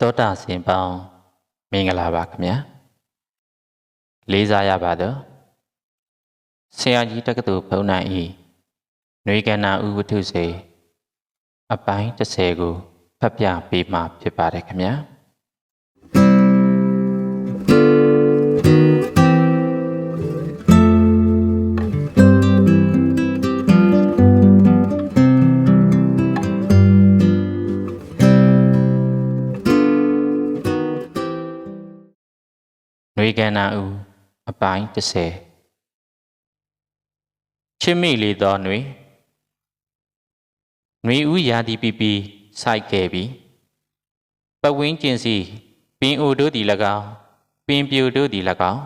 တောတာစင်ပေါင်းမင်္ဂလာပါခင်ဗျာလေးစားရပါတော့ဆရာကြီးတက္ကသိုလ်ဘုံနိုင်ဤຫນွေကန္နာဥဝတ္ထုစေအပိုင်း30ကိုဖတ်ပြပေးမှာဖြစ်ပါတယ်ခင်ဗျာ န္နာဦးအပိုင်း30ချစ်မိလေသောနှွေနှွေဦးရာဒီပီပီစိုက်ခဲ့ပြီပဝင်းကျင်စီပင်အိုတို့သည်၎င်းပင်ပြိုတို့သည်၎င်း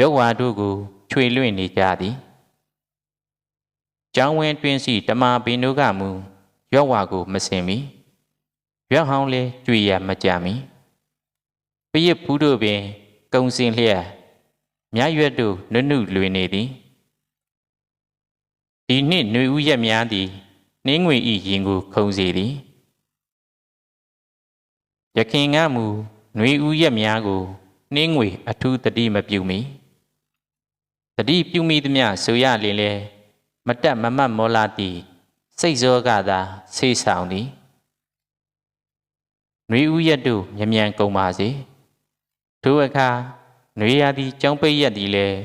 ယောဝါတို့ကိုခြွေလွင့်နေကြသည်ကျောင်းဝင်းတွင်စီတမာပင်တို့ကမူယောဝါကိုမစင်မီရွက်ဟောင်းလဲကြွေရမကြမီပရစ်ဘူးတို့ပင် ကုံစင်လျက်မြရွက်တို့နုနုလွေနေသည်ဒီနှစ်ຫນွေဥရက်များသည်နှင်းငွေဤရင်ကိုခုံစေသည်ယခင်ကမူຫນွေဥရက်များကိုနှင်းငွေအထူးတတိမပြုမီတတိပြုမိသည်မြဆိုရလင်လဲမတက်မမတ်မောလာသည်စိတ်ဇောကသာဆေးဆောင်သည်ຫນွေဥရက်တို့မြ мян ကုန်ပါစေ ထိုအခါနွေရာသီကျောင်းပိတ်ရက်သည်လည်း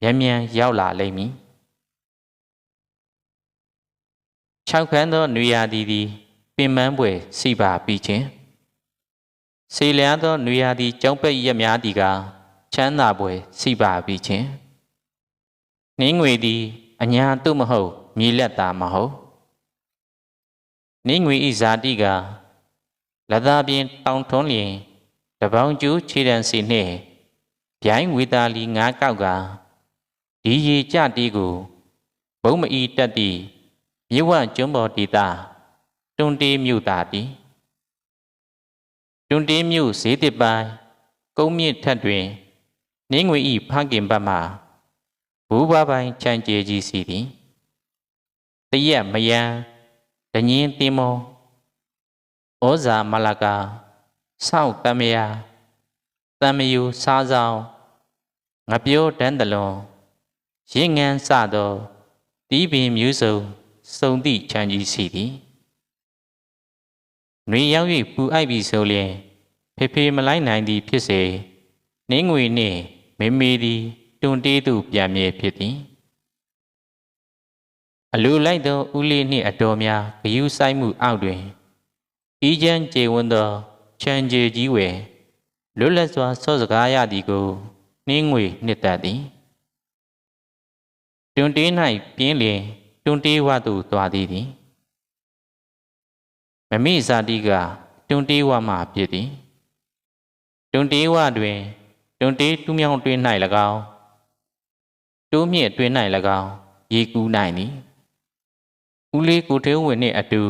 မြန်မြန်ရောက်လာလိမ့်မည်၆ခန်းသောနွေရာသီသည်ပင်ပန်းပွဲစီပါပြီးခြင်းစေလျားသောနွေရာသီကျောင်းပိတ်ရက်များသည်ကချမ်းသာပွဲစီပါပြီးခြင်းနှင်းငွေသည်အညာသို့မဟုတ်မြေလက်သာမဟုတ်နှင်းငွေဤဇာတိကလသာပြင်တောင်ထွန်းလျင်တ ပေါင်းကျူးခြေတံစီနှင့်ဗျိုင်းဝေတာလီငါးကောက်ကဒီရေကြတီးကိုဘုံမအီတက်တီမြဝကျွန်းပေါ်တီတာတွန်တေးမြို့တာတီတွန်တေးမြို့ဈေးတစ်ပိုင်းကုန်းမြင့်ထက်တွင်နင်းငွေဤဖခင်ဘတ်မှဘူဘပိုင်းချမ်းကျဲကြီးစီသည်တရက်မယံတငင်းတင်မောဩဇာမလကာ စောက်တမယတမယူစားဆောင်ငပြောတန်းတလွန်ရင့်ငန်းစသောတီးပင်မျိုးစုံစုံသည့်ချမ်းကြီးစီသည်။နှွေရောက်၍ပူအိုက်ပြီဆိုလျင်ဖေဖေမလိုက်နိုင်သည်ဖြစ်စေနှင်းငွေနှင့်မေမေသည်တွန်တေးသူပြန်မြဲဖြစ်သည်။အလိုလိုက်သောဦးလေးနှင့်အတော်များဂယုဆိုင်မှုအောက်တွင်ဤချမ်းကျေဝန်းသော ချမ်းကျေကြီးဝယ်လွတ်လပ်စွာဆော့စကားရသည်ကိုနှင်းငွေနှစ်သက်သည်တွန်တေး၌ပြင်းလျင်တွန်တေးဝသို့သွားသည်သည်မမိဇာတိကတွန်တေးဝမှဖြစ်သည်တွန်တေးဝတွင်တွန်တေးတူးမြောင်းတွင်၌၎င်းတိုးမြင့်တွင်၌၎င်းရေကူးနိုင်သည်ဦးလေးကိုသေးဝင်နှင့်အတူ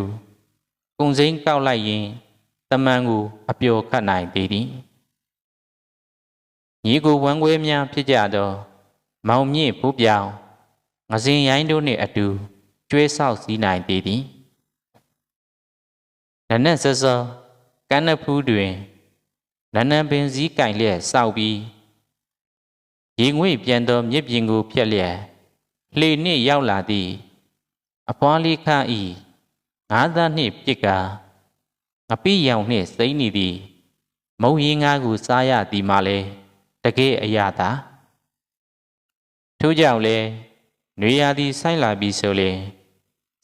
ကုံစိမ်းကောက်လိုက်ရင် တမန်ကိုအပျော်ခတ်နိုင်သေးသည်ညီကိုဝမ်းခွဲများဖြစ်ကြသော မောင်မြင့်ဘူးပြောင်ငစင်ရိုင်းတို့နှင့်အတူကျွဲဆောက်စည်းနိုင်သေးသည်နနက်စစောကန်းနဖူးတွင်နနံပင်စည်းကင်လျက်စောက်ပြီးရေငွေ့ပြန်သောမြစ်ပြင်ကိုဖြတ်လျက်လှေနှင့်ရောက်လာသည့်အပွားလေးခန့်ဤငါးသားနှင့်ပြစ်ကာ ငပိရောင်နှင့်စိမ့်နေသည် မုံရင်းငါးကိုစားရသည်မှလည်းတကယ်အရာသာထို့ကြောင့်လဲနွေရာသီဆိုင်လာပြီဆိုလေ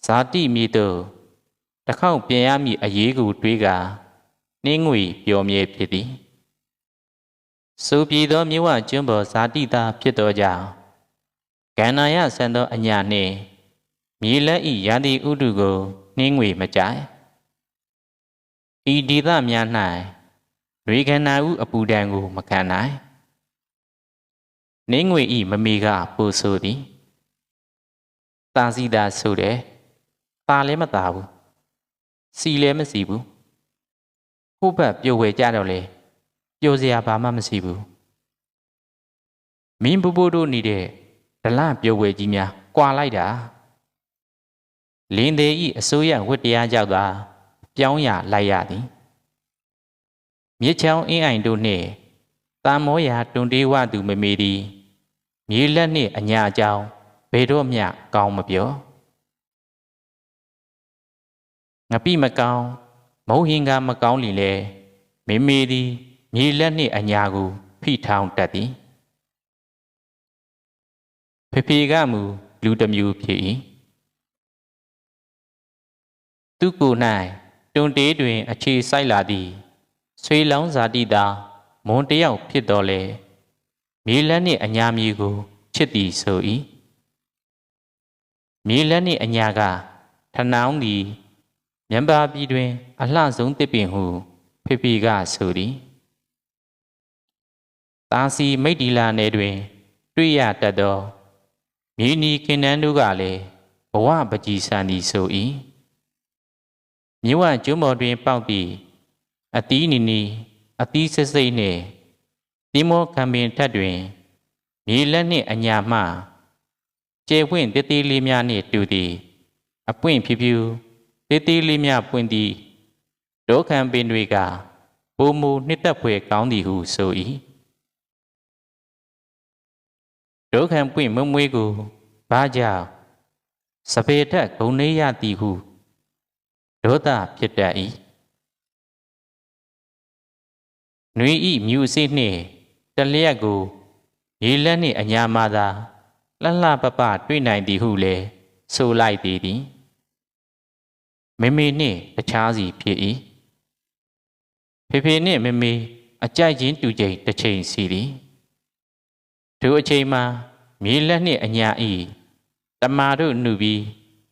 ဇာတိမြေတို့တခေါက်ပြင်ရမည့်အရေးကိုတွေးကနှင်းငွေပျော်မြဲဖြစ်သည်ဆိုပြည်သောမြဝကျွန်းပေါ်ဇာတိသားဖြစ်သောကြောင့်ကန္နာယဆန်သောအညာနှင့်မြေလက်ဤရာသီဥတုကိုနှင်းငွေမကြိုက် ဤဒေသများ၌ရေခန္ဓာဥအပူဒဏ်ကိုမခံနိုင်နင်းငွေဤမမေကပို့ဆိုသည်တာစီတာဆိုတယ်ตาလည်းမตาဘူးစီလည်းမစီဘူးဟိုဘက်ပြိုဝဲကြတော့လေပြိုစရာဘာမှမရှိဘူးမင်းပူပူတို့နေတဲ့ဒလပြိုဝဲကြီးများကွာလိုက်တာလင်းသေးဤအစိုးရဝတ်တရားကြောက်တာ ပြောင်းရလိုက်ရသည်မြစ်ချောင်းအင်းအိုင်တို့နှင့်တာမောရာတွန်တေးဝသူမမေသည်မြေလက်နှင့်အညာကြောင်းဘယ်တော့မျှကောင်းမပြောငပိမကောင်းမုံဟင်ကမကောင်းလီလေမေမေသည်မြေလက်နှင့်အညာကိုဖိထောင်တတ်သည်ဖေဖေကမူလူတစ်မျိုးဖြစ်၏သူကိုယ်၌ တွန်တေးတွင် အခြေဆိုင်လာသည်ဆွေလောင်းဇာတိသာမွန်တယောက်ဖြစ်တော်လေမြေလက်နှင့်အညာမြေကိုချစ်သည်ဆို၏မြေလက်နှင့်အညာကထနောင်းသည်မြံပါပြည်တွင် အလှဆုံးတစ်ပင်ဟုဖေဖေကဆိုသည်တာစီမိတ်တီလာနယ်တွင် တွေ့ရတတ်သောမြေနီခင်နန်းတို့ကလည်းဘဝပကြီးဆန်သည်ဆို၏ မြဝကျွမော်တွင်ပေါက်ပြီးအတီးနီနီအတီးစစ်စိတ်နှင့်တိမောကံပင်ထက်တွင်မြေလက်နှင့်အညာမှကျေပွင့်တတိလေးများနှင့်တူသည် အပွင့်ဖြူဖြူတတိလေးများပွင့်သည်ဒုက္ခံပင်တွေကပုံမူနှစ်သက်ဖွယ်ကောင်းသည်ဟုဆို၏ဒုက္ခံပွင့်မမွေးကိုဘာကြောင့်စပေထက်ဂုံနေရသည်ဟု ဒေါသဖြစ်တတ်၏နှွေဤမြူစိနှင့်တလျက်ကိုရေလက်နှင့်အညာမာသာလှလှပပတွေ့နိုင်သည်ဟုလည်းဆိုလိုက်သည်သည်မေမေနှင့်တခြားစီဖြစ်၏ဖေဖေနှင့်မေမေအကြိုက်ချင်းတူချိန်တစ်ချိန်စီသည်ဒုအချိန်မှာမြေလက်နှင့်အညာဤတမာတို့နှုပြီး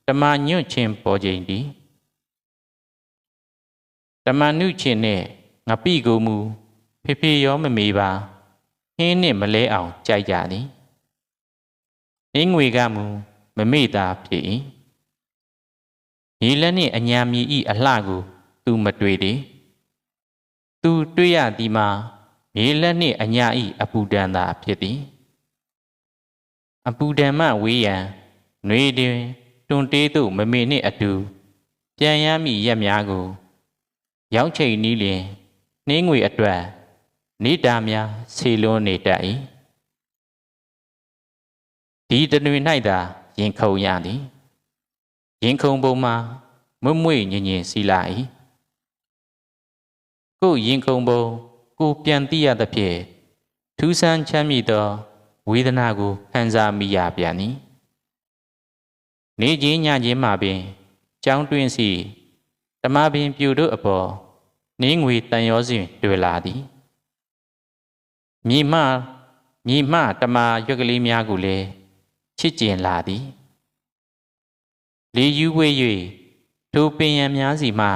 တမာညွန့်ချင်းပေါ်ချိန်သည် တမန်နုချင်းနဲ့ငပိကိုမူဖေဖေရောမမေပါဟင်းနှင့်မလဲအောင်ကြိုက်ကြသည်အင်းငွေကမူမမေ့တာဖြစ်၏မြေလက်နှင့်အညာမီဤအလှကို သူမတွေ့သည်သူတွေ့ရသည်မှာမြေလက်နှင့်အညာဤအပူဒဏ်သာဖြစ်သည်အပူဒဏ်မှဝေးရန်နှွေတွင်တွန်တေးသို့မမေနှင့်အတူပြန်ရမည့်ရက်များကို ရောက်ချိန်နီးလျင်နှင်းငွေအတွက်နေတာများဆေလွန်းနေတတ်၏ဒီတနွေ၌သာရင်ခုန်ရသည်ရင်ခုန်ပုံမှာမွမွေညင်ညင်စီလာ၏ကိုရင်ခုန်ပုံကိုပြန်သိရသဖြင့်ထူးဆန်းချမ်းမြေ့သောဝေဒနာကိုခံစားမိရပြန်သည်နေချင်းညချင်းမှပင်ကြောင်းတွင်းစီ ဓမ္မပင်ပြူတို့အပေါ်နင်းငွေတန်ရောစဉ်တွေ့လာသည်မြေမှမြေမှတမာရွက်ကလေးများကိုလည်းချစ်ကျင်လာသည်လေယူဝေး၍ထိုပင်ရန်များစီမှ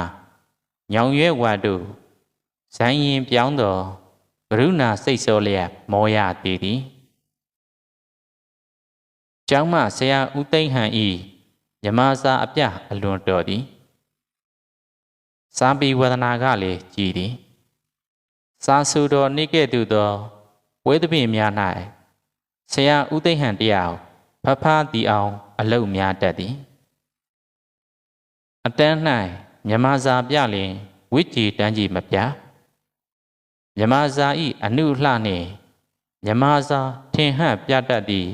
ညောင်ရွဲဝါတို့ဇိုင်းရင်ပြောင်းသောကရုဏာစိတ်စောလျက်မောရသေးသည်ကျောင်းမဆရာဦးသိန်းဟန်ဤမြမစာအပြအလွန်တော်သည် စာပေဝဒနာကလည်းကြည်သည်စာဆူတော်နေကဲ့သို့သောဝဲသဖြင့်များ၌ဆရာဦးသိန်းဟန်တရားဖဖားတီအောင် အလုတ်များတတ်သည်အတန်း၌မြမစာပြလင်ဝိကြည်တန်းကြီးမပြမြမစာဤအနုလှနှင့်မြမစာထင်ဟပ်ပြတတ်သည်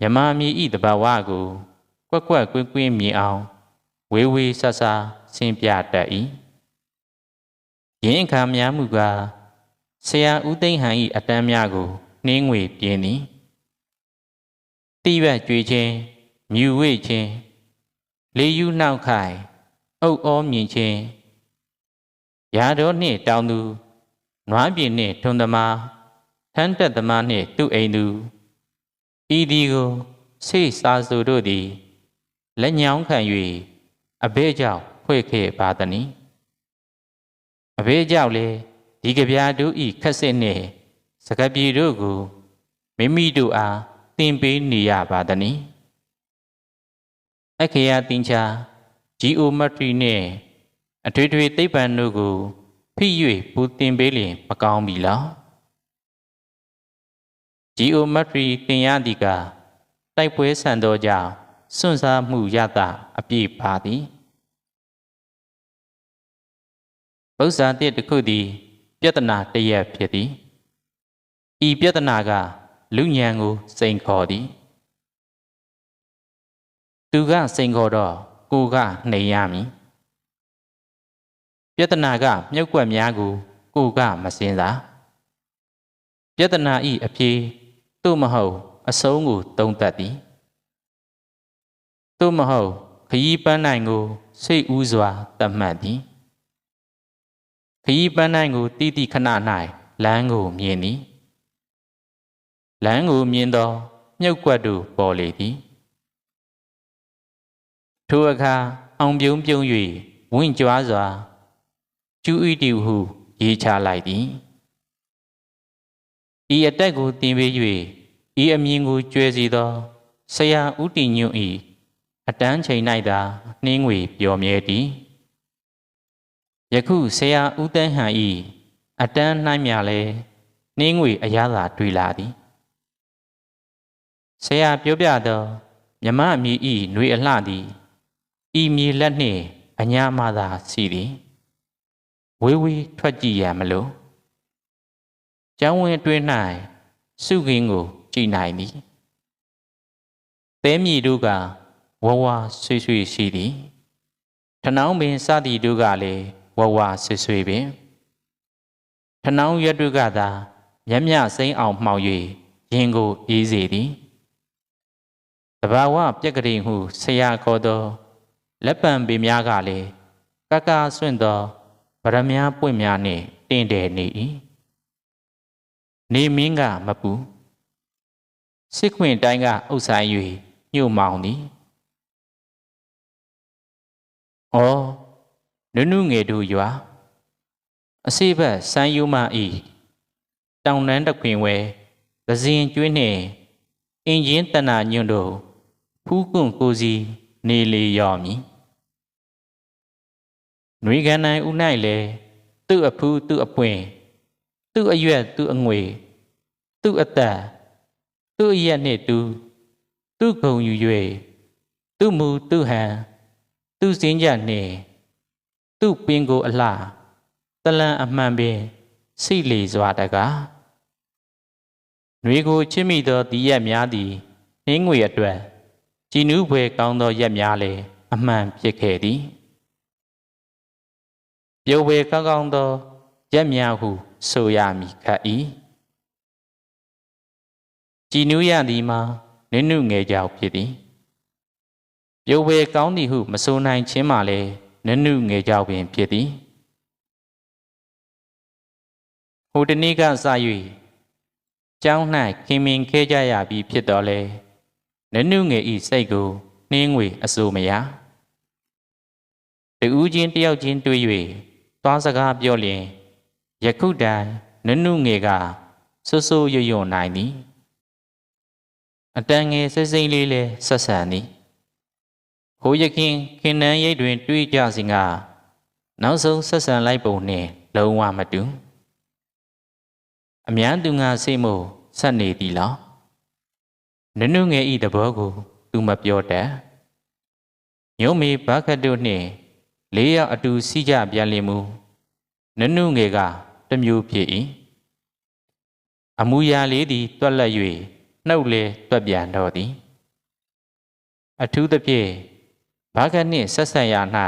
မြမမီဤတဘာဝကို ကွက်ကွက်ကွင်းကွင်းမြင်အောင် ဝေဝေဆဆ ဆင်းပြတတ်၏ယင်းအခါများမှုကဆရာဦးသိန်းဟန်၏အတန်းများကိုနှင်းငွေပြင်းသည်တိဘက်ကြွေခြင်းမြူဝေခြင်းလေယူနှောက်ခိုင်အုပ်အောမြင်ခြင်းရာတော်နှင့်တောင်းသူနွားပြင်းနှင့်ထွန်သမားထန်းတက်သမားနှင့်သူ့အိမ်သူဤဒီကိုဆိတ်စာစုတို့သည်လက်ညောင်းခံ၍အဘဲကြောင့် ဖွဲ့ခဲ့ပါသည်။အဘဲကြောင့်လေဒီကဗျာတို့ဤခက်စစ်နှင့်စကပြေတို့ကိုမိမိတို့အားသင်ပေးနေရပါသည်။အခရာတင်ချာဂျီအိုမက်ထရီနှင့်အထွေထွေသိပ္ပံတို့ကိုဖိ၍ပူတင်ပေးလျင်မကောင်းပြီလား။ဂျီအိုမက်ထရီသင်ရသည်ကတိုက်ပွဲဆန်သောကြောင့်စွန့်စားမှုရတာအပြည့်ပါသည် ဘုဇာတိတစ်ခုသည်ပြဿနာတစ်ရက်ဖြစ်သည်ဤပြဿနာကလူညံကိုစိန်ခေါ်သည်သူကစိန်ခေါ်တော့ကိုကနှိမ်ရမည်ပြဿနာကမြုပ်ကွက်များကိုကိုကမစင်စားပြဿနာဤအဖြေသို့မဟုတ်အဆုံးကိုတုံးသက်သည်သို့မဟုတ်ခยีပန်းနိုင်ကိုစိတ်ဥစွာတတ်မှတ်သည် ခยีပန်းနိုင်ကိုတိတိခဏ၌လမ်းကိုမြင်သည်လမ်းကိုမြင်သောမြုပ်ကွက်တို့ပေါ်လေသည်ထိုအခါအောင်ပြုံးပြုံး၍ဝင့်ကြွားစွာကျူဤတီဟုရေးချလိုက်သည်ဤအတက်ကိုတင်ပေး၍ဤအမြင်ကိုကျွဲစီသောဆရာဥတီညွန့်ဤအတန်းချိန်၌သာနှင်းငွေပျော်မြဲသည် ယခုဆရာဥတန်းဟန်ဤအတန်းနှိုင်းမြလဲနှင်းငွေအရသာတွေ့လာသည်ဆရာပြောပြသောမြမအမိဤຫນွေအလှသည်ဤမြေလက်နှင့်အညာမှသာစီသည်ဝေးဝေးထွက်ကြည့်ရမလို့ကျောင်းဝင်းအတွင်း၌စုခင်းကိုကြည်နိုင်သည်သဲမြည်တို့ကဝဝဆွေဆွေရှိသည်ထနောင်းပင်စသည်တို့ကလည်း ဝဝဆွေဆွေပင်ထနောင်းရွက်တို့ကသာမြမြစိမ့်အောင်မှောက်၍ရင်ကိုအေးစေသည်တဘာဝပြက်ကလေးဟုဆရာခေါ်သောလက်ပံပေများကလည်းကကာဆွင့်သောဗရမ ्या ပွင့်များနှင့်တင့်တယ်နေ၏နေမင်းကမပူစစ်ခွင်တိုင်းကအုပ်ဆိုင်၍ညှို့မောင်သည်။ဩ နုနုငယ်တို့ရွာအစိဘက်စမ်းယူမဤတောင်တန်းတခွင်ဝဲသဇင်ကျွင်းနှင့်အင်ဂျင်တနာညွန့်တို့ဖူးကွန့်ကိုစီနေလေရောမည်။နှွေကန်နိုင်ဥ၌လေသူ့အဖူးသူ့အပွင့်သူ့အရွက်သူ့အငွေသူ့အသက်သူ့ရက်နှင့်တူသူ့ခုံယူ၍သူ့မူသူ့ဟန်သူ့စင်းကြနှင့် သူ့ပင်ကိုအလှတလန်အမှန်ပင်စိတ်လေစွာတကားຫນွေကိုချစ်မိသောဒီရက်များသည်နှင်းငွေအတွက်ကြည်နူးဖွယ်ကောင်းသောရက်များလည်းအမှန်ဖြစ်ခဲ့သည်ပျော်ဝေကောင်းကောင်းသောရက်များဟုဆိုရမည်ခတ်၏ကြည်နူးရသည်မှာနင်းနုငယ်ကြောက်ဖြစ်သည်ပျော်ဝေကောင်းသည်ဟုမဆိုနိုင်ခြင်းမှလည်း နင်းနုငယ်ကြောက်ပင်ဖြစ်သည်ဟိုတနေ့ကစ၍ကျောင်း၌ခင်မင်ခဲကြရပြီးဖြစ်တော်လဲနင်းနုငယ်ဤစိတ်ကိုနှင်းငွေအစိုးမရတူးချင်းတယောက်ချင်းတွေ့၍သွားစကားပြောလျင်ယခုတိုင်နနုငယ်ကဆွဆွရွရွနိုင်သည်အတန်ငယ်စိစိမ့်လေးလဲဆက်ဆံသည် ဟိုရခင်ခင်နန်းရိပ်တွင် တွေးကြစဉ်ကနောက်ဆုံးဆက်ဆံလိုက်ပုံနှင့်လုံးဝမတူအမြန်းသူငါစိတ်မို့ဆက်နေသည်လားနနုငယ်ဤတဘောကို သူမပြောတတ်ညုံမေဘခတ်တို့နှင့်လေးယောက်အတူစီးကြပြန်လင်မူနနုငယ်ကတမျိုးဖြစ်၏အမူအရာလေးသည်တွက်လက်၍နှုတ်လေတွက်ပြန်တော်သည်အထူးသဖြင့် ဘာကနှင့်ဆက်ဆက်ရ၌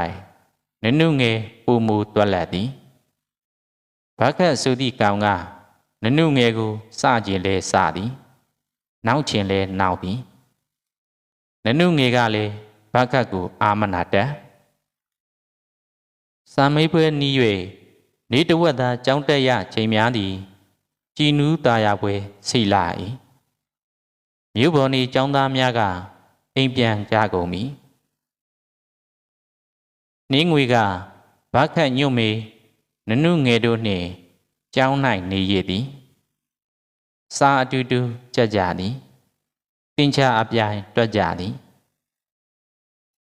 နနုငယ်ပူမူတွက်လက်သည်ဘာကဆိုသည့်ကောင်ကနနုငယ်ကိုစကျင်လဲစသည်နောက်ကျင်လဲနောက်သည်နနုငယ်ကလည်းဘာကကိုအာမနာတတ်စာမေးပွဲနီး၍နေတဝက်သာကြောင်းတက်ရချိန်များသည်ကြည်နူးตาရပွဲဆိတ်လာ၏မြို့ပေါ်နေကျောင်းသားများကအိမ်ပြန်ကြကုန်ပြီ နှင်းငွေကဗခတ်ညွတ်မေနနုငယ်တို့နှင့်ကျောင်း၌နေရသည်စာအတူတူကြက်ကြသည်တင်ချအပြိုင်တွက်ကြသည်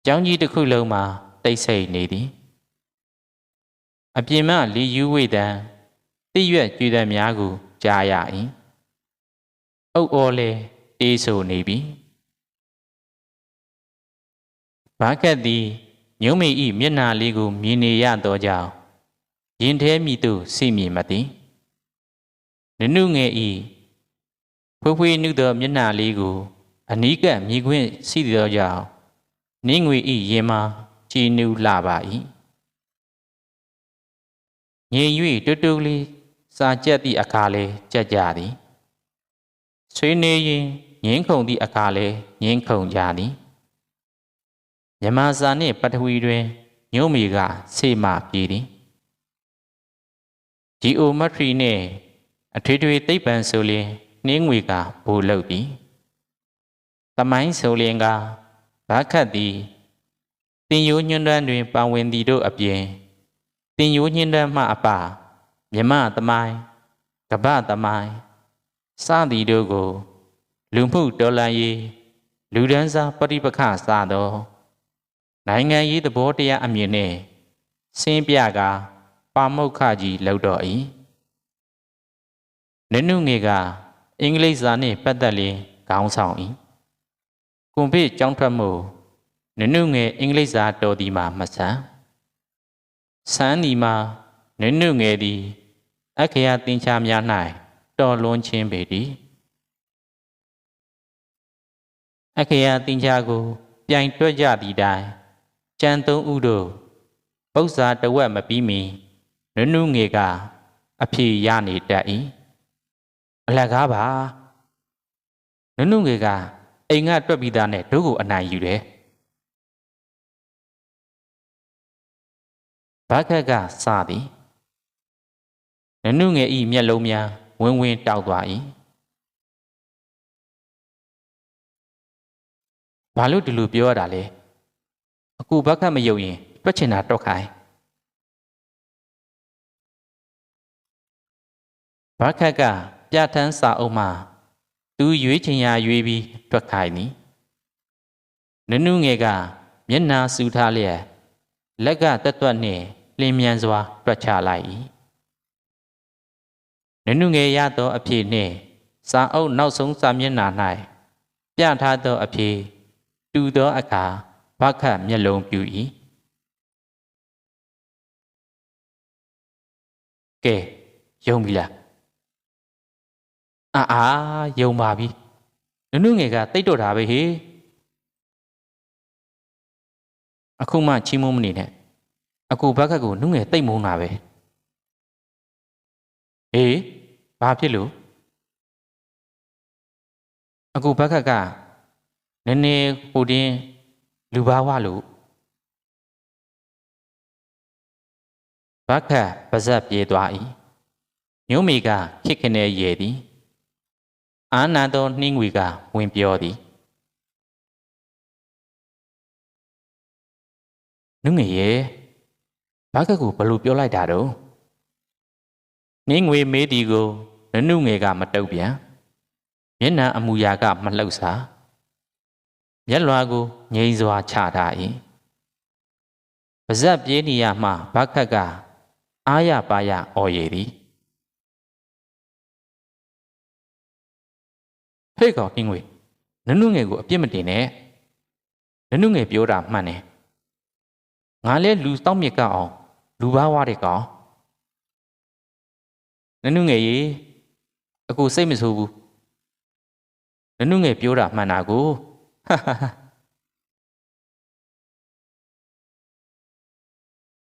ကျောင်းကြီးတစ်ခုလုံးမှာတိတ်ဆိတ်နေသည်အပြင်မှလီယူဝိတံတိရွက်ကြွေတံများကိုကြားရ၏အုပ်အော်လေတေးဆိုနေပြီဘာကတ်သည် ညုံးမိဤမျက်နာလေးကိုမြင်နေရသောကြောင့်ရင်ထဲမိသို့စိမြင်မသည်နနုငယ်ဤဖွေးဖွေးနုသောမျက်နှာလေးကို အနီးကပ်မြည်ခွင့်ရှိသောကြောင့်နင်းငွေဤရင်မှာကြည်နူးလာပါ၏ငြိမ်၍တွတ်တွတ်လေးစာကြက်သည့်အခါလဲကြက်ကြသည်ဆွေးနေရင်ငင်းခုန်သည့်အခါလဲငင်းခုန်ကြသည် မြမစာနှင့်ပထဝီတွင်ညုံးမီကဆေမပြေသည်ဂျီအိုမက်ထရီနှင့်အထွေထွေသိပ္ပံဆိုလျင်နှင်းငွေကဘူလုတ်သည်တမိုင်းဆိုလျင်ကဘာခတ်သည်တင်ယိုညွန်းတန်းတွင်ပါဝင်သည်တို့အပြင်တင်ယိုညွန်းတန်းမှအပမြမသမိုင်းကပ္ပသမိုင်းစသည်တို့ကို လူမှုတော်လှန်ရေးလူဒန်းစားပฏิပခစသော နိုင်ငံရေးသဘောတရားအမြင်နှင့်စင်းပြကပါမုတ်ခကြီးလောက်တော့၏နနုငယ်ကအင်္ဂလိပ်စာနှင့်ပတ်သက်လျင်ခေါင်းဆောင်၏ကွန်ဖေးကြောင်းထွက်မှုနနုငယ်အင်္ဂလိပ်စာတော်ဒီမှာမဆန်းဆန်းဒီမှာနနုငယ်သည်အခရာတင်ချာများ၌တော်လွန်ခြင်းပေသည်အခရာတင်ချာကို ပြိုင်တွက်ကြသည့်တိုင် ကြံသုံးဦးတို့ပု္ပ္ပာတဝက်မပြီးမီနုနုငယ်ကအဖြေရနေတတ်၏အလကားပါနုနုငယ်ကအိမ်ကတွက်ပြီးသားနဲ့တို့ကိုအနိုင်ယူတယ်ဘခက်ကစသည်နနုငယ်ဤမျက်လုံးများဝင်းဝင်းတောက်သွား၏ဘာလို့ဒီလိုပြောရတာလဲ အခုဘခက်မယုံရင်တွက်ချင်တာတော့ခိုင်းဘခက်ကပြဋ္ဌာန်းစာအုပ်မှာသူရွေးချင်ရာရွေးပြီးတွက်ခိုင်းသည်နနုငယ်ကမျက်နာစူထားလျက်လက်ကတက်တွက်နှင့်လင်းမြန်စွာတွက်ချလိုက်၏နနုငယ်ရသောအဖြစ်နှင့်စာအုပ်နောက်ဆုံးစာမျက်နှာ၌ပြထားသောအဖြစ်တူသောအခါ ဘခတ်မျက်လုံးပြူ၏ကဲယုံပြီလားအာအာယုံပါပြီနုနုငယ်ကတိတ်တော့တာပဲဟေးအခုမှချီးမွမ်းမနေနဲ့အခုဘက်ကကိုနုငယ်တိတ်မုန်းတာပဲအေးဘာဖြစ်လို့အခုဘက်ကကနည်းနည်းဟိုတင်း လူဘာဝလို့ဘခပါဇက်ပြေးသွား၏ညုံးမီကခိခနေရဲ့သည်အာနာသောနှင်းငွေကဝင်ပြောသည်နုငယ်ရဲ့ဘာကကိုဘလို့ပြောလိုက်တာတော့နှင်းငွေမေးဒီကိုနနုငယ်ကမတုတ်ပြန်မျက်နှာအမူအရာကမလှုပ်စား မျက်လွှာကိုငြိမ်စွာချထား၏ပါဇက်ပြေးနေရမှဘခက်ကအာရပါရအော်ရည်သည်ဟေ့ကောင်ဟင်းငွေနနုငယ်ကိုအပြစ်မတင်နဲ့နနုငယ်ပြောတာမှန်တယ်ငါလဲလူတောက်မြစ်ကအောင်လူဘာဝတဲ့ကောင်နနုငယ်ရေအခုစိတ်မဆိုးဘူးနနုငယ်ပြောတာမှန်တာကို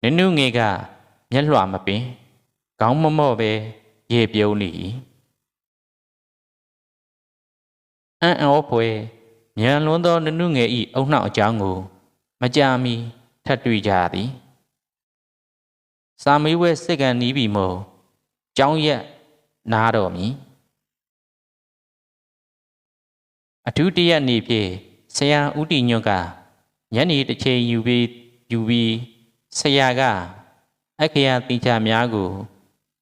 နနုငယ်ကမျက်လွှာမပင်ခေါင်းမမော့ပဲရေပြုံးနေ၏အံ့ဩဖွယ်မြန်လွန်းသောနနုငယ်ဤအုံနှောက်အကြောင်းကို မကြာမီထပ်တွေ့ကြသည်စာမေးဝဲစစ်ကန်နီးပြီမို့ကြောင်းရက်နားတော်မီအထူးတရက်နေဖြင့် ဆရာဦးတီညွန့်ကညနေတစ်ချိန်ယူပြီးယူပြီးဆရာကအခရာတင်ချများကို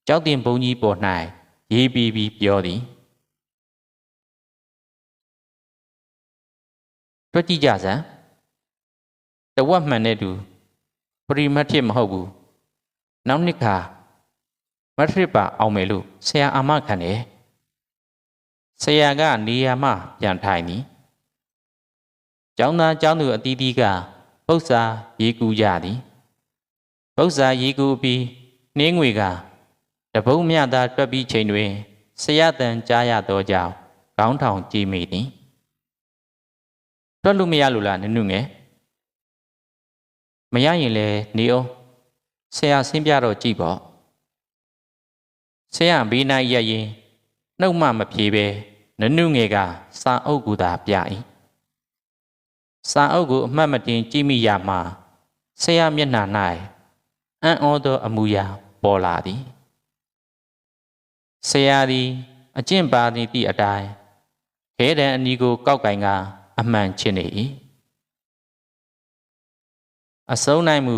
ကြောက်တင်ဘုံကြီးပေါ်၌ရေးပြီးပြီးပြောသည်တွက်ကြည့်ကြစမ်းတဝက်မှန်တဲ့သူပရိမတ်ဖြစ်မဟုတ်ဘူးနောက်နှစ်ခါမထရစ်ပါအောင်မယ်လို့ဆရာအာမခံတယ်ဆရာကနေရာမှပြန်ထိုင်သည် ကျောင်းသားကျောင်းသူအသီးသီးကပု္ပ္ပာရေကူကြသည်ပု္ပ္ပာရေကူပြီးနှင်းငွေကတပုံးမြသားတွက်ပြီးချိန်တွင်ဆရာတန်ကြားရသောကြောင့်ခေါင်းထောင်ကြည့်မိသည်တွက်လို့မရလို့လားနနုငယ်မရရင်လေနေအောင်ဆရာဆင်းပြတော့ကြည့်ပေါ့ဆရာဘေးနာရရင်နှုတ်မှမဖြေပဲနနုငယ်ကစာအုပ်ကူသာပြ၏ စာအုပ်ကိုအမှတ်မတင်ကြည့်မိရမှာဆရာမျက်နှာ၌အံ့ဩသောအမူအရာပေါ်လာသည်ဆရာသည်အကျင့်ပါသည်သည့်အတိုင်းခဲတံအနီကိုကောက်ကင်ကအမှန်ချင်နေ၏အစုံနိုင်မူ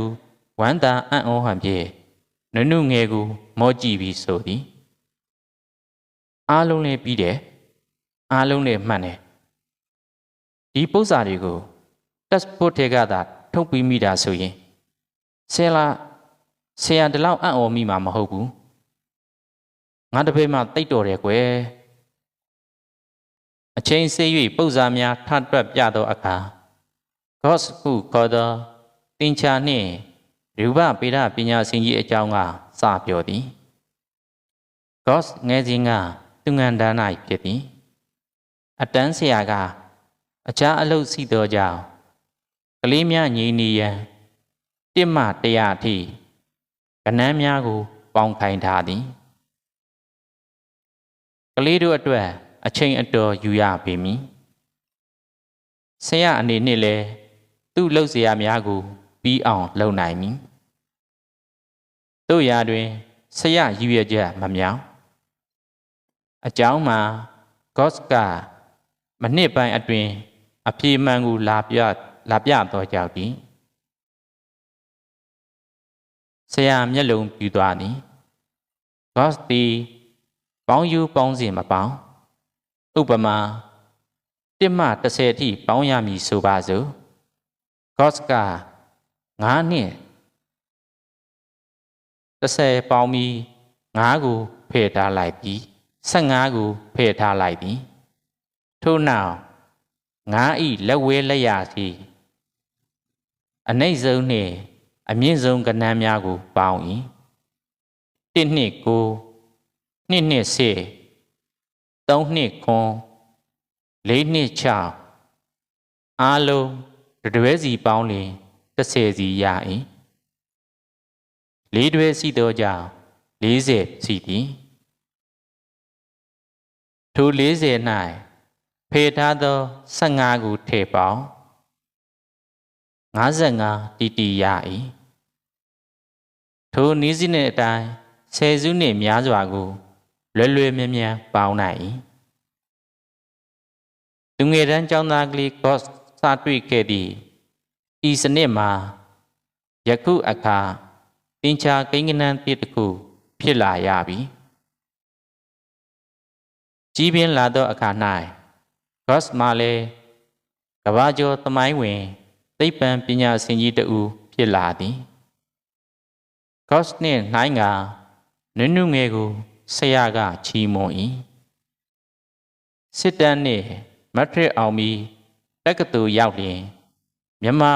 ဝမ်းသာအံ့ဩဟန်ဖြင့်နုနုငယ်ကိုမောကြည့်ပြီးဆိုသည်အားလုံးလည်းပြီးတယ်အားလုံးလည်းမှန်တယ်ဒီပု္ပ္ပစာတွေကို passport ထဲကသာထုတ်ပြီးမိတာဆိုရင်ဆယ်လာဆရာဒီလောက်အံ့ဩမိမှာမဟုတ်ဘူးငါတပည့်မှတိတ်တော်တယ်ကွယ်အချိန်ဆေး၍ပု္ပ္ပစာများထတွက်ပြသောအခါ Gos ဟုခေါ်သောတင်ချာနှင့်ရူပပေဒပညာရှင်ကြီးအကြောင်းကစပြောသည် Gos ငယ်စဉ်ကသူငန်တန်း၌ဖြစ်သည် အတန်းဆရာကအခြားအလုပ်ရှိသောကြောင့်က လေးများညီနီရန်တစ်မှတရာအထိကနန်းများကို ပေါင်းခိုင်းထားသည်ကလေးတို့အတွက် အချိန်အတော်ယူရပေမည်ဆရာအနေနဲ့လည်းသူ့လှုပ်เสียများကို ပြီးအောင်လုပ်နိုင်မည်တို့ရာတွင်ဆရာရည်ရွယ်ချက်မမြောင်အကြောင်းမှာဂေါ့စ်ကမနှစ်ပိုင်းအတွင်းအပြေမှန်ကိုလာပြ လာပြတော်ကြောက်သည်ဆရာမျက်လုံးပြူသွားသည်ဂေါ့စ်သည်ပေါင်းယူပေါင်းစဉ်မပေါင်းဥပမာ1မှ30အထိပေါင်းရမည်ဆိုပါစို့ဂေါ့စ်က9နှစ်30ပေါင်းပြီး9ကိုဖယ်ထားလိုက်ပြီး15ကိုဖယ်ထားလိုက်သည်ထို့နောက်9ဤလက်ဝဲလက်ရစီ အနှိမ့်ဆုံးနှင့်အမြင့်ဆုံးကဏ္ဍများကိုပေါင်း၏1နှစ်ကို2နှစ်စေ3နှစ်ခွန်4နှစ်6အားလုံးတတွဲစီပေါင်းလင်30စီရ၏လေးတွဲစီသောကြောင့်40စီသည်ထို40၌ဖေထားသော15ခုထည့်ပေါင်း 55တီတီရ၏ထိုနီးစည်းနှင့်အတိုင်းဆယ်စုနှင့်များစွာကိုလွယ်လွယ်မြန်မြန်ပေါင်းနိုင်၏သူငယ်တန်းចောင်းသားကလေးကော့စတွေ့ခဲ့သည့်ဤစနစ်မှာယခုအခါတင်ချာကိန်းကနန်းတိတစ်ခု ဖြစ်လာရပြီကြီးပြင်းလာသောအခါ၌ကော့စ်မှာလည်းကဘာကျော်သမိုင်းဝင် သိပ္ပံပညာရှင်ကြီးတဦးဖြစ်လာသည်ကော့စ်နှင့်နှိုင်းကနုနုငယ်ကိုဆရာကချီးမွမ်း၏စစ်တမ်းနှင့်မထရစ်အောင်ပြီးတက္ကသိုလ်ရောက်လျင်မြန်မာ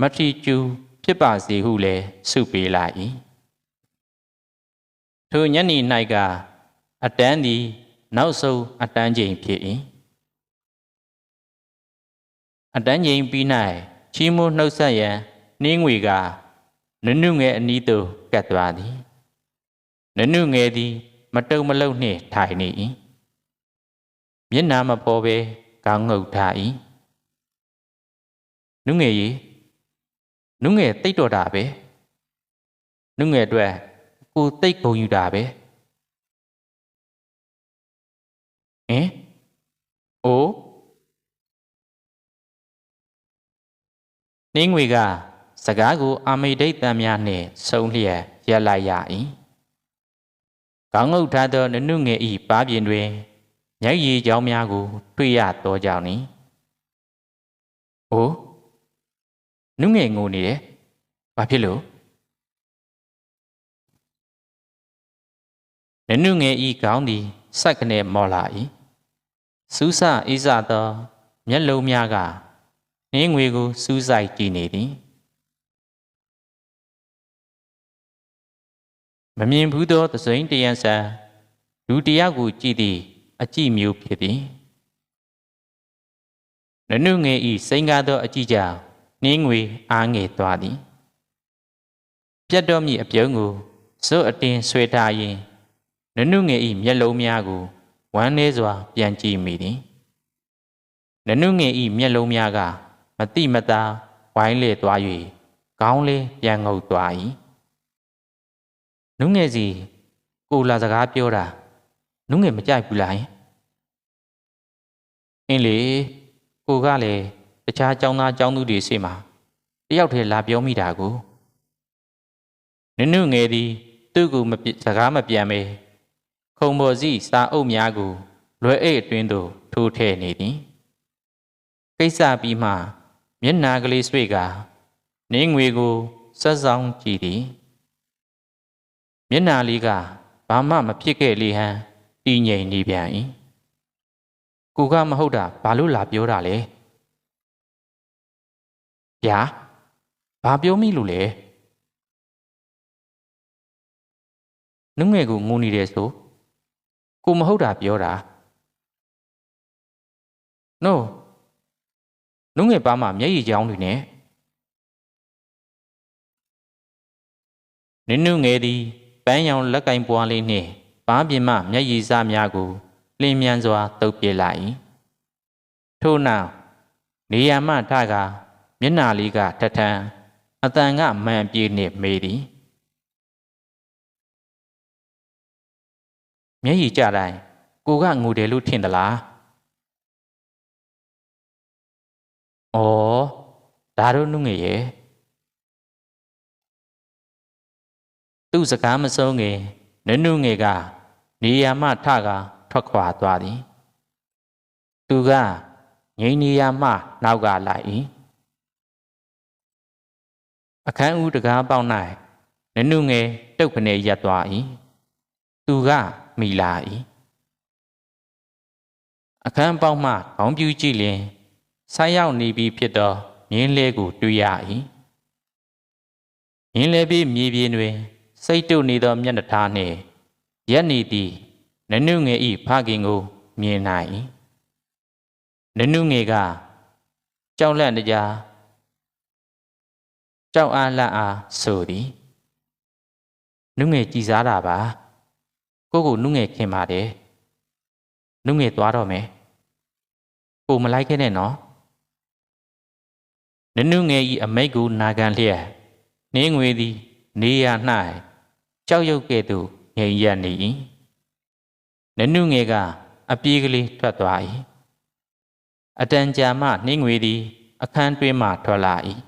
မထီကျူဖြစ်ပါစေဟုလည်းဆုပေးလိုက်၏ထိုညနေ၌ကအတန်းသည် နောက်ဆုံးအတန်းချိန်ဖြစ်၏ အတန်းချိန်ပြီး၌ချီးမွမ်းနှုတ်ဆက်ရန်နှင်းငွေကနုနုငယ်အနီးသို့ကပ်သွားသည်နုနုငယ်သည် မတုံမလုံနှင့်ထိုင်နေ၏မျက်နာမပေါ်ပဲကောင်းငုတ်ထား၏နုငယ်ကြီးနုငယ်တိတ်တော်တာပဲနုငယ်အတွက်ကိုတိတ်ကုန်ယူတာပဲဟင်အိုး နှင်းငွေက စကားကိုအာမိဒိတ်တန်များနှင့်ဆုံလျက်ရက်လိုက်ရ၏ကောင်းငုတ်ထားသောနနုငယ်ဤပါပြင်တွင်ညရည်ကြောင်းများကို တွေ့ရသောကြောင့်နီ။အိုးနုငယ်ငိုနေတယ်။ဘာဖြစ်လို့နနုငယ်ဤကောင်းသည်စက်ကနေမော်လာ၏။စူးစအေးစသောမျက်လုံးများက နှင်းငွေကိုစူးစိုက်ကြည့်နေသည်။မမြင်ဘူးသောသစိမ့်တယံဆန်လူတယောက်ကိုကြည့်သည့်အကြည့်မျိုးဖြစ်သည်နနုငယ်ဤစိန်ကားသောအကြည့်ကြောင့်နှင်းငွေအားငယ်သွားသည်ပြတ်တော်မည်အပြုံးကိုစွတ်အတင်းဆွဲထားရင်နနုငယ်ဤမျက်လုံးများကိုဝမ်းနည်းစွာ ပြန်ကြည့်မိသည်နနုငယ်ဤမျက်လုံးများက မတိမတာဝိုင်းလေသွား၍ခေါင်းလေးပြန်ငုပ်သွား၏နုငယ်စီကိုလာစကားပြောတာနုငယ်မကြိုက်ဘူးလားအင်းလေကိုကလည်းတခြားចောင်းသားចောင်းသူတွေစီမှာတယောက်တည်းလာပြောမိတာကိုနနုငယ်သည်သူ့ကိုမစကားမပြန်မေခုံပေါ်စီစာအုပ်များကိုလွယ်အိတ်အတွင်းသို့ထိုးထည့်နေသည်ကိစ္စပြီးမှ မျက်နာကလေးဆွေကနင်းငွေကိုဆက်ဆောင်ကြည့်သည်မျက်နာလေးကဘာမှမဖြစ်ခဲ့လေဟန်တည်ငြိမ်နေပြန်၏ကိုကမဟုတ်တာဘာလို့လာပြောတာလဲဗျာဘာပြောမိလို့လဲနှုတ်ငယ်ကိုငိုနေတယ်ဆိုကိုမဟုတ်တာပြောတာ no နှုတ်ငယ်ပါမှမျက်ရည်ကြောင်းတွေနဲ့နင်းနုငယ်သည်ပန်းရောင်လက်ကင်ပွားလေးနှင့်ဘားပြင်မှမျက်ရည်စားများကိုလင်းမြန်စွာတုပ်ပြလိုက်၏ထို့နောက်နေရမထကမျက်နာလေးကထထန်အတန်ကမှန်ပြေးနှင့်မေးသည်မျက်ရည်ကြတိုင်းကိုကငိုတယ်လို့ထင်သလား။ အော်ဒါတော့နှုငယ်ရဲ့သူ့စကားမဆုံးခင်နုနုငယ်ကနေရာမှထကထွက်ခွာသွားသည်။သူကငိမ့်နေရာမှနောက်ကလိုက်၏။အခန်းဦးတကားပေါက်၌နုနုငယ်တုတ်ခနဲ့ရပ်သွား၏။သူကမိလာ၏အခန်းပေါက်မှခေါင်းပြူကြည့်လျင် ဆိုင်းရောက်နေပြီဖြစ်သောမြင်းလဲကိုတွေ့ရ၏မြင်းလဲပြီးမြေပြင်တွင် စိတ်တုပ်နေသောမျက်နှာထားနှင့်ရက်နေသည့်နနုငယ်ဤဖခင်ကို မြင်နိုင်၏နနုငယ်ကကြောက်လန့်တကြားကြောက်အားလန့်အားဆိုသည်နုငယ်ကြည်စားတာပါကိုကိုနုငယ်ခင်ပါတယ်နုငယ်သွားတော့မယ်ကိုမလိုက်ခဲ့နဲ့နော် နနုငယ်ဤအမိတ်ကိုနာခံလျက်နေငွေသည် နေရ၌ကြောက်ရွံ့ကဲ့သို့ငြိမ်ရနေ၏နနုငယ်ကအပြေးကလေးထွက်သွား၏အတန်ကြာမှနှင်းငွေသည် အခန်းတွင်းမှထွက်လာ၏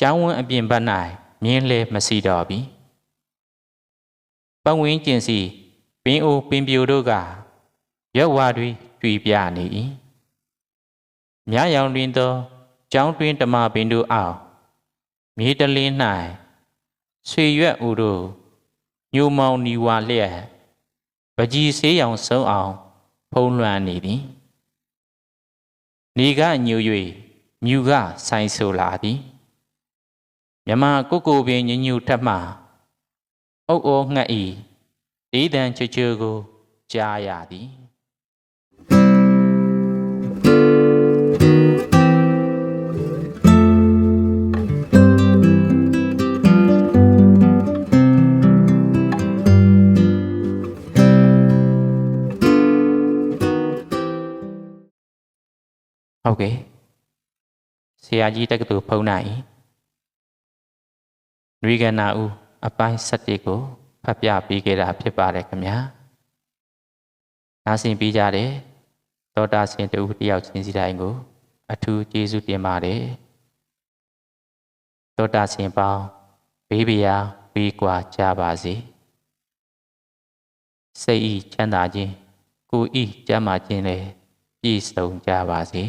ကျောင်းဝန်းအပြင်ဘက်၌မြင်းလဲမစီတော့ပြီပတ်ဝန်းကျင်စီပင်အိုပင်ပြိုတို့ကရက်ဝါတွေတွေ့ပြနေ၏မြရောင်တွင်သော ကျောင်းတွင် ဓမ္မပင်တို့အောက်မြေတလင်း၌ဆွေရွက်ဦးတို့ညိုမောင်နီဝါလျက်ပကြီးဆေးရောင်ဆုံးအောင် ဖုံးလွှမ်းနေသည်နေကညို၍မြူကဆိုင်ဆိုလာသည်မြမကိုကိုပင်ညညူထက်မှအုပ်အိုးငှက်ဤဒေးတန်ချွချွကိုကြားရသည် ဟုတ်ကဲ့ဆရာကြီးတက္ကသိုလ်ဖုံးနိုင်နွေကနာဦးအပိုင်း7ကိုဖတ်ပြပေးခဲ့တာဖြစ်ပါတယ်ခင်ဗျာနားဆင်ပြီးကြတယ်သောတာဆင်တူတယောက်ချင်းစီတိုင်းကို အထူးကျေးဇူးတင်ပါတယ်သောတာဆင်ပေါင်းဘေးပရာဝေးကွာကြပါစေစိတ်ဤချမ်းသာခြင်းကိုယ်ဤကျမ်းမာခြင်းလည်းပြည့်စုံကြပါစေ